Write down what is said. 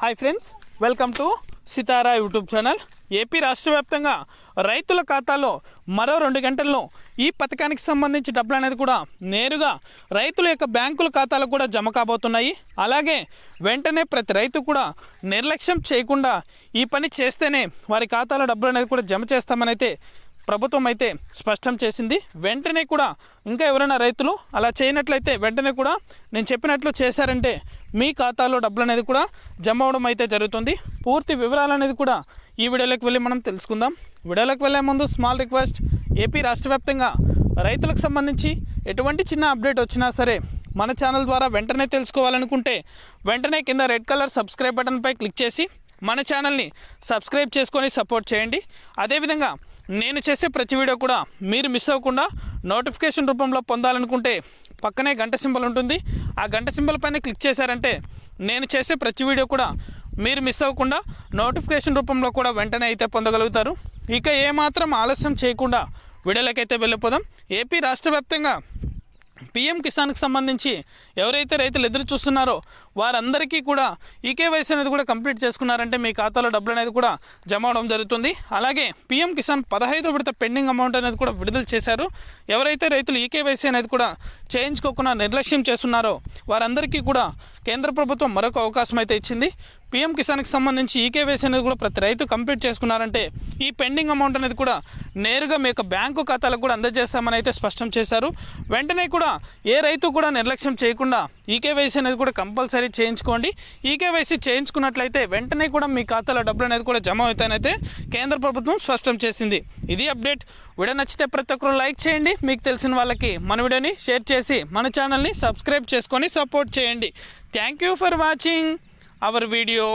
Hi friends welcome to Sitara YouTube channel AP రాష్ట్ర వ్యాప్తంగా రైతుల ఖాతాలో మరో రెండు గంటల్లో ఈ పథకానికి సంబంధించి డబ్బులు అనేది కూడా నేరుగా రైతుల యొక్క బ్యాంకుల ఖాతాలకు కూడా జమ కాబోతున్నాయి. అలాగే వెంటనే ప్రతి రైతు కూడా నిర్లక్ష్యం చేయకుండా ఈ పని చేస్తేనే వారి ఖాతాలో డబ్బులు అనేది కూడా జమ చేస్తామని అయితే ప్రభుత్వం అయితే స్పష్టం చేసింది. వెంటనే కూడా ఇంకా ఎవరైనా రైతులు అలా చేయనట్లయితే వెంటనే కూడా నేను చెప్పినట్లు చేశారంటే మీ ఖాతాలో డబ్బులు అనేది కూడా జమ అవడం అయితే జరుగుతుంది. పూర్తి వివరాలు అనేది కూడా ఈ వీడియోలోకి వెళ్ళి మనం తెలుసుకుందాం. వీడియోలోకి వెళ్ళే ముందు స్మాల్ రిక్వెస్ట్ ఏపీ రాష్ట్ర వ్యాప్తంగా రైతులకు సంబంధించి ఎటువంటి చిన్న అప్డేట్ వచ్చినా సరే మన ఛానల్ ద్వారా వెంటనే తెలుసుకోవాలనుకుంటే వెంటనే కింద రెడ్ కలర్ సబ్స్క్రైబ్ బటన్పై క్లిక్ చేసి మన ఛానల్ని సబ్స్క్రైబ్ చేసుకొని సపోర్ట్ చేయండి. అదేవిధంగా నేను చేసే ప్రతి వీడియో కూడా మీరు మిస్ అవ్వకుండా నోటిఫికేషన్ రూపంలో పొందాలనుకుంటే పక్కనే గంట సింబల్ ఉంటుంది. ఆ గంట సింబల్ పైన క్లిక్ చేశారంటే నేను చేసే ప్రతి వీడియో కూడా మీరు మిస్ అవ్వకుండా నోటిఫికేషన్ రూపంలో కూడా వెంటనే అయితే పొందగలుగుతారు. ఇక ఏమాత్రం ఆలస్యం చేయకుండా వీడియోలకైతే వెళ్ళిపోదాం. ఏపీ రాష్ట్ర వ్యాప్తంగా పిఎం కిసాన్కి సంబంధించి ఎవరైతే రైతులు ఎదురు చూస్తున్నారో వారందరికీ కూడా ఈకేవైసీ అనేది కూడా కంప్లీట్ చేసుకున్నారంటే మీ ఖాతాలో డబ్బులు అనేది కూడా జమ అవడం జరుగుతుంది. అలాగే పిఎం కిసాన్ పదహైదు విడత పెండింగ్ అమౌంట్ అనేది కూడా విడుదల చేశారు. ఎవరైతే రైతులు ఈకేవైసీ అనేది కూడా చేయించుకోకుండా నిర్లక్ష్యం చేస్తున్నారో వారందరికీ కూడా కేంద్ర ప్రభుత్వం మరొక అవకాశం అయితే ఇచ్చింది. పిఎం కిసాన్కి సంబంధించి ఈకేవైసీ అనేది కూడా ప్రతి రైతు కంప్లీట్ చేసుకున్నారంటే ఈ పెండింగ్ అమౌంట్ అనేది కూడా నేరుగా మీ యొక్క బ్యాంకు ఖాతాలకు కూడా అందజేస్తామని అయితే స్పష్టం చేశారు. వెంటనే కూడా ఏ రైతు కూడా నిర్లక్ష్యం చేయకుండా ఈకేవైసీ అనేది కూడా కంపల్సరీ చేయించుకోండి. ఈకేవైసీ చేయించుకున్నట్లయితే వెంటనే కూడా మీ ఖాతాలో డబ్బులు అనేది కూడా జమ అవుతాయనైతే కేంద్ర ప్రభుత్వం స్పష్టం చేసింది. ఇది అప్డేట్. వీడియో నచ్చితే ప్రతి ఒక్కరు లైక్ చేయండి. మీకు తెలిసిన వాళ్ళకి మన వీడియోని షేర్ చేసి మన ఛానల్ని సబ్స్క్రైబ్ చేసుకొని సపోర్ట్ చేయండి. Thank you for watching our video.